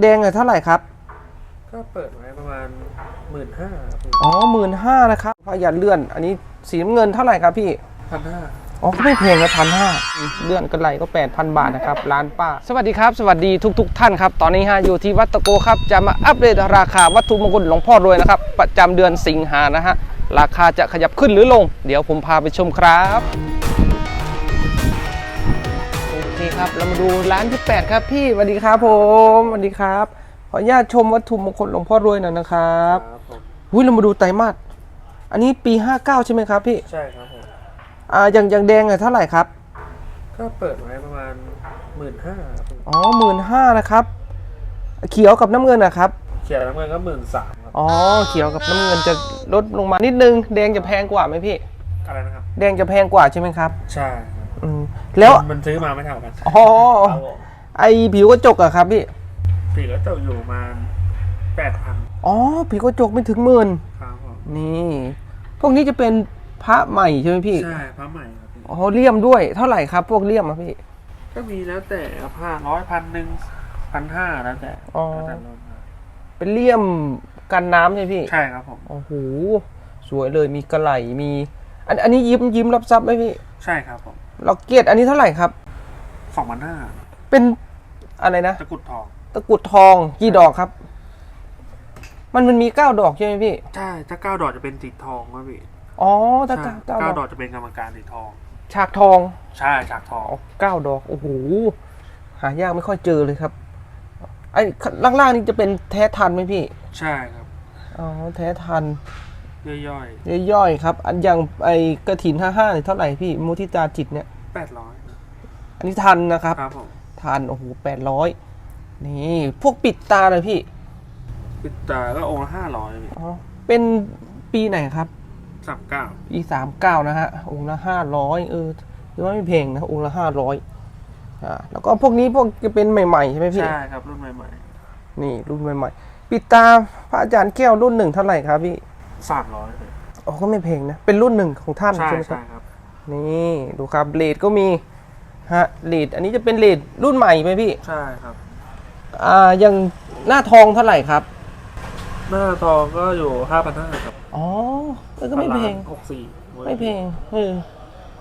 แดงเนี่ยเท่าไหร่ครับ ก็เปิดไว้ประมาณหมื่นห้าอ๋อหมื่นห้านะครับพยันเลื่อน อันนี้สีน้ำเงินเท่าไหร่ครับพี่พันห้าอ๋อก็ไม่แพงนะพันห้าเลื่อนกันไหลก็ 8,000 บาทนะครับ ร้านป้า สวัสดีครับ สวัสดีทุกๆท่านครับ ตอนนี้ฮะอยู่ที่วัดตะโกครับ จะมาอัปเดตราคาวัตถุมงคลหลวงพ่อรวยนะครับ ประจำเดือนสิงหานะฮะ ราคาจะขยับขึ้นหรือลง เดี๋ยวผมพาไปชมครับ โอเคครับ เรามาดูร้านที่ 8 ครับพี่สวัสดีครับผมสวัสดีครับ ขออนุญาตชมวัตถุมงคลหลวงพ่อรวยหน่อยนะครับครับผมหุ้ยเรามาดูไตรมาสอันนี้ปี 59 ใช่ไหมครับพี่ใช่ครับผมอ่าอย่างอย่างแดงเนี่ยเท่าไหร่ครับ ก็เปิดไว้ประมาณหมื่นห้าอ๋อหมื่นห้านะครับ เขียวกับน้ำเงินนะครับ เขียนน้ำเงินก็หมื่นสามครับอ๋อเขียวกับน้ำเงินจะลดลงมานิดนึง แดงจะแพงกว่าไหมพี่ อะไรนะครับ แดงจะแพงกว่าใช่ไหมครับ ใช่ครับ อืมแล้ว มันซื้อมาไม่เท่ากันอ๋อ ครับผมไอผิวกระจกอะครับพี่ ปีก็จะอยู่ประมาณแปดพันอ๋อ ผิวกระจกไม่ถึงหมื่น ครับผมนี่ พวกนี้จะเป็นพระใหม่ใช่ไหมพี่ ใช่พระใหม่ครับพี่อ๋อเลี่ยมด้วย เท่าไหร่ครับ พวกเลี่ยมอะพี่ ก็มีแล้วแต่ห้าร้อยพันหนึ่งพันห้าแล้วแต่อ๋อ แล้วแต่รุ่นครับเป็นเลี่ยมกันน้ำใช่ไหมพี่ ใช่ครับผม โอ้โห สวยเลย มีกระไหล มี อัน อันนี้ยิ้มยิ้มรับทรัพย์ไหมพี่ ใช่ครับผม ล็อกเก็ตอันนี้เท่าไหร่ครับ สองพันห้าเป็นอะไรนะ ตะกรุดทอง ตะกรุดทองกี่ดอกครับ มันมันมีเก้าดอกใช่ไหมพี่ ใช่ ถ้าเก้าดอกจะเป็นสีทองครับพี่อ๋อถ้าใช่เก้าเก้าเก้าดดออกกจะเป็นกรรมการสีทอง ฉากทองใช่ฉากทองอ๋อเก้าดอกโอ้โหหายากไม่ค่อยเจอเลยครับไอ้ล่างๆนี่จะเป็นแท้ทันไหมพี่ ใช่ครับ อ๋อแท้ทัน ย่อยย่อยๆครับ อันอย่างไอ้กระถินห้าห้าเนี่ยเท่าไหร่พี่มุทิตาจิตเนี่ยๆแปดร้อยอันนี้ทันนะครับ ครับผมทันโอ้โหแปดร้อยนี่พวกปิดตาเลยพี่ปิดตาก็องค์ละห้าร้อยอ๋อเป็นปีไหนครับ สามเก้าปีสามเก้านะฮะองค์ละห้าร้อยเออถือว่าไม่แพงนะองค์ละห้าร้อยอ่าแล้วก็พวกนี้พวกจะเป็นใหม่ๆใช่ไหมพี่ ใช่ครับรุ่นใหม่นี่รุ่นใหม่ๆ ปิดตาพระอาจารย์แก้วรุ่นหนึ่งเท่าไหร่ครับพี่ๆ สามร้อยอ๋อก็ไม่แพงนะ เป็นรุ่นหนึ่งของท่านใช่ใช่ไหมครัใช่บครับ นี่ดูครับเลดก็มีฮะเลดอันนี้จะเป็นเลดรุ่นใหม่ไหมพี่ ใช่ครับ อ่าอย่างหน้าทองเท่าไหร่ครับ หน้าทองก็อยู่ห้าพันห้าครับ อ๋อเออก็ไม่แพงหกสี่ไม่แพงเออ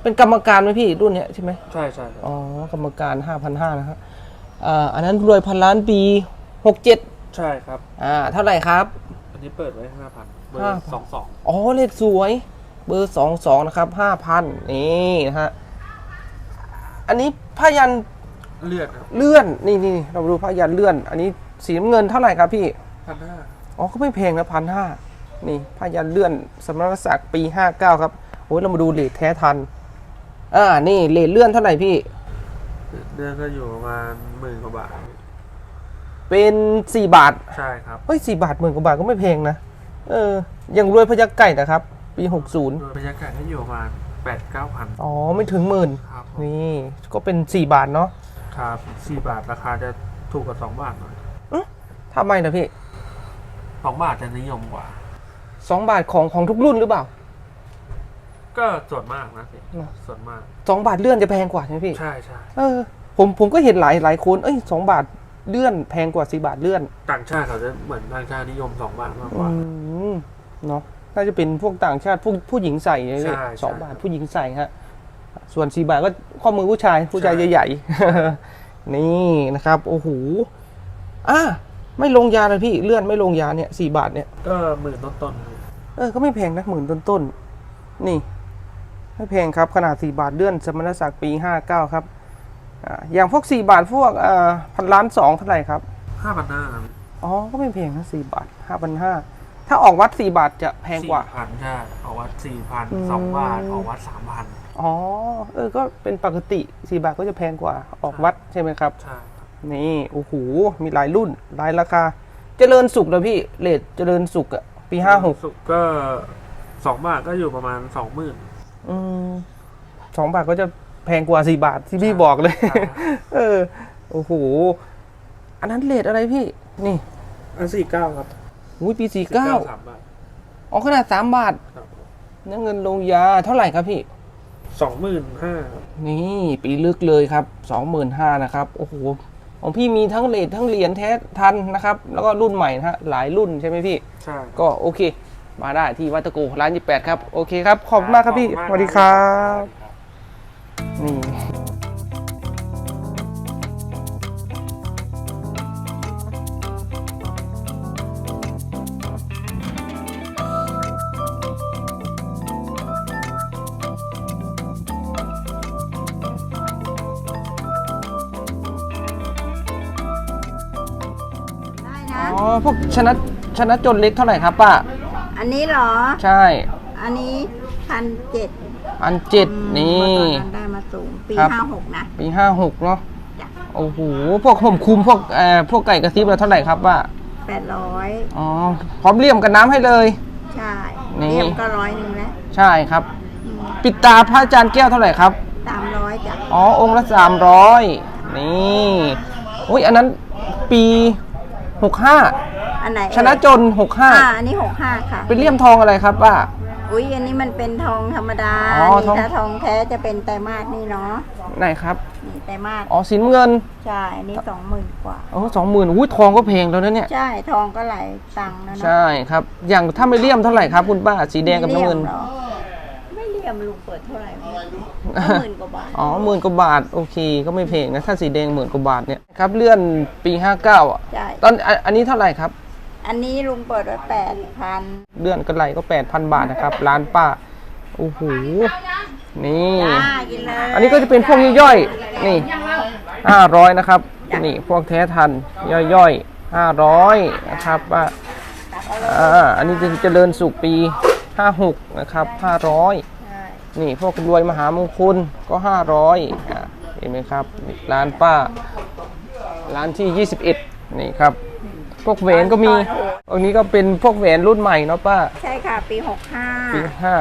เป็นกรรมการไหมพี่รุ่นเนี้ยใช่ไหมใช่ใช่ครับอ๋อกรรมการ5,500นะครับอ่าอันนั้นรวยพันล้านปี67ใช่ครับ อ่าเท่าไหร่ครับอั นนี้เปิดไว้ห้าพันเบอห้าร์พันสองสองอ๋อเลขสวย เบอร์22นะครับ5,000นี่นะฮะอันนี้ผ้ายันเลือดครับเลื่อนนี่นี่เราดูผ้ายันเลื่อน อันนี้สีน้ำเงินเท่าไหร่ครับพี่พันห้าอ๋อก็ไม่แพงนะพันห้านี่ผ้ายันเลื่อนสมณศักดิ์ปี59ครับโอ้ยเรามาดูเลทแท้ทันอ่านี่เลทเลื่อนเท่าไหร่พี่เดือนก็อยู่ประมาณหมื่นกว่าบาท เป็น 4 บาท ใช่ครับ เฮ้ยสี่บาทหมื่นกว่าบาทก็ไม่แพงนะ เออ อย่างรวยพยักไก่นะครับ ปี60โดยบรรยากาศก็อยู่ประมาณแปดเก้าพันอ๋อ ไม่ถึงหมื่น ครับนี่ ก็เป็น 4 บาทเนาะครับสี่บาทราคาจะถูกกว่าสองบาทหน่อยทำไมนะพี่ สองบาทจะนิยมกว่า 2 บาทของของทุกรุ่นหรือเปล่า ก็ส่วนมากนะพี่เนอะ ส่วนมาก 2 บาทเลื่อนจะแพงกว่าใช่ไหมพี่ ใช่ใช่เออ ผมผมก็เห็นหลายหลายคน เอ้ยสองบาท เลื่อนแพงกว่า4บาทเลื่อนต่างชาติเขาจะเหมือนต่างชาตินิยมสองบาทมากกอืว่ามเนาะน่าจะเป็นพวกต่างชาติผู้ผู้หญิงใส่เนี่ยใช่สองใช่บาทผู้หญิงใส่ฮะส่วนสี่บาทก็ข้อมือผู้ชายผู้ชายใช่ใหญ่ๆนี่นะครับ โอ้โหอะไม่ลงยาเลยพี่เลื่อนไม่ลงยาเนี่ยสี่บาทเนี่ยก็หมื่นต้นๆพี่เออก็ไม่แพงนะหมื่นต้นๆนี่ ไม่แพงครับขนาด4บาทเลื่อนสมณศักดิ์ปี59ครับ อ่าอย่างพวก 4 บาทพวกอ่าพันล้านสองเท่าไหร่ครับห้าพันห้าอ๋อ ก็ไม่แพงนะ4บาท5,500ถ้าออกวัด4บาทจะแพงกว่าพันใช่ออกวัดสี่พันอืมสองบาทออกวัดสามพันอ๋อเออก็เป็นปกติ4บาทก็จะแพงกว่าออกวัดใช่ไหมครับใช่นี่โอ้โหมีหลายรุ่นหลายราคา เจริญสุขนะพี่เลทเจริญสุขอะปี56สุกก็สองบาทก็อยู่ประมาณสองหมื่นอืมสองบาทก็จะแพงกว่าสี่บาทที่พี่บอกเลยใช่เออ โอ้โห อันนั้นเลทอะไรพี่ นี่ อันสี่เก้าครับอุ้ยปีสี่เก้าสามบาทอ๋อขนาดสามบาทครับนั่นเงินลงยาเท่าไหร่ครับพี่สองหมื่นห้านี่ปีลึกเลยครับสองหมื่นห้านะครับ โอ้โห ของพี่มีทั้งเลททั้งเหรียญแท้ทันนะครับ แล้วก็รุ่นใหม่นะฮะ หลายรุ่นใช่ไหมพี่ ใช่ ก็โอเค มาได้ที่วัดตะโกร้าน 28 ครับ โอเคครับ ขอบคุณมากครับพี่ขอบสคุณมากวัสดีครับ นี่ได้อ๋นะอพวกชนะชนะจนเล็กเท่าไหร่ครับป้าอันนี้เหรอ ใช่ อันนี้พันเจ็ด อันเจ็ดนี่ตอนนั้นได้มา สูงปีครับ ห้าหกนะปีห้าหกเนาะจ้ะโอ้โหพวกห่มคุมพวกเอ่อพวกไก่กระซิบเราเท่าไหร่ครับป้าแปดร้อยอ๋อพร้อมเลี่ยมกับน้ำให้เลย ใช่นี่ เรียมก็ร้อยหนึ่งแล้วใช่ครับ ปิดตาพระอาจารย์แก้วเท่าไหร่ครับ สามร้อยจ้ะอ๋อ องค์ละสามร้อยนี่อุ้ยอันนั้นปีหกห้าอันไหนชนะจนหกห้าอ่าอันนี้หกห้าค่ะเป็นเลี่ยมทองอะไรครับป้า อุ้ยอันนี้มันเป็นทองธรรมดาอ๋อนี่ทอง ถ้าทองแท้จะเป็นไตรมาสนี่เนาะไหนครับ นี่ไตรมาสอ๋อสินเงินใช่อันนี้สองหมื่นกว่าอ๋อสองหมื่นอุ้ยทองก็แพงแล้วนะเนี่ย ใช่ทองก็หลายตังค์นะนะใช่ครับ อย่างถ้าไม่เลี่ยมเท่าไหร่ครับคุณป้า สีแดงกับน้ำเงินไม่ลี่ยมหรอไม่เลี่ยมลุงเปิดเท่าไหร่ไม่รู้หมื่นกว่าบาทอ๋อหมื่นกว่าบาท โอเค ก็ไม่แพงนะ ถ้าสีแดงหมื่นกว่าบาทเนี่ยครับ เลื่อนปี 59อะ ใช่ตอนอันอันนี้เท่าไหร่ครับ อันนี้ลุงเปิดไว้แปดพันเลื่อนกระไรก็8,000บาทนะครับ ร้านป้า โอ้โห นี่ จ้ากินเลยอันนี้ก็จะเป็นพวกย่อยๆ นี่500นะครับ นี่พวกแท้ทันย่อยๆ500นะครับว่าอ่า อันนี้จะเจริญสุขปี56นะครับ500ใช่นี่พวกรวยมหามงคลก็ 500อะเห็นไหมครับนี่ร้านป้า ร้านที่ 21 นี่ครับพ วกแหวนก็มีอันนี้ก็เป็นพวกแหวนรุ่นใหม่เนาะป้า ใช่ค่ะ ปีหกห้าปีห้า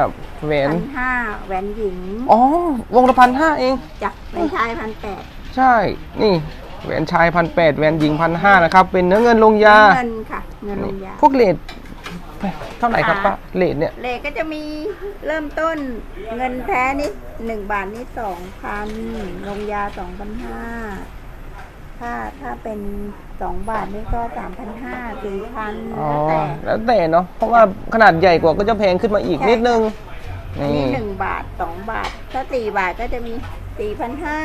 แหวนพันห้าแหวนหญิงอ๋อ วงละพันห้าเองจ้ะเป็นชายพันแปดใช่ นี่แหวนชายพันแปดแหวนหญิงพันห้านะครับ เป็นเนื้อเงินลงยา เงินค่ะ เงินลนี่งยา พวกเลทเท่าไหร่ครับป้า เลทเนี่ย เลขก็จะมีเริ่มต้นเงินแท้นี่หนึ่งบาทนี่สองพันลงยาสองพันห้า ถ้าถ้าเป็นสองบาทนี่ก็สามพันห้าสี่พันอ๋อแล้วแต่แล้วแต่เนาะ เพราะว่าขนาดใหญ่กว่าก็จะแพงขึ้นมาอีกนิดนึง อันนี่ นี้หนึ่งบาทสองบาท ถ้าสี่บาทก็จะมีสี่พันห้า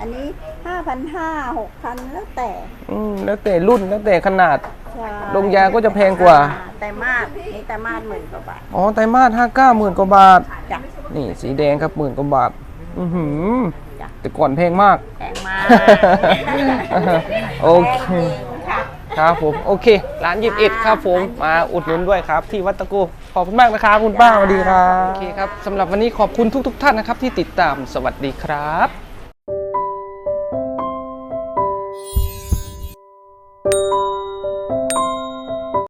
อันนี้ห้าพันห้าหกพันแล้วแต่อืมแล้วแต่รุ่นแล้วแต่ขนาด ใช่ลงยาก็จะแพงกว่าแต่มาสนี่แต่มาสหมื่นกว่าบาทอ๋อไตรมาสห้าเก้าหมื่นกว่าบาท จ้ะนี่สีแดงครับหมื่นกว่าบาท อือหือจ้ะ แต่ก่อนแพงมาก แพงมากโอเค แพงจริงค่ะ ครับผม โอเค ร้านยิบเอ็ดครับผม มาอุดหนุนด้วยครับ ที่วัดตะโกขอบคุณมากนะครับคุณป้าสวัสดีครับ โอเคครับสำหรับวันนี้ขอบคุณทุก ๆ ท่านนะครับที่ติดตาม สวัสดีครับ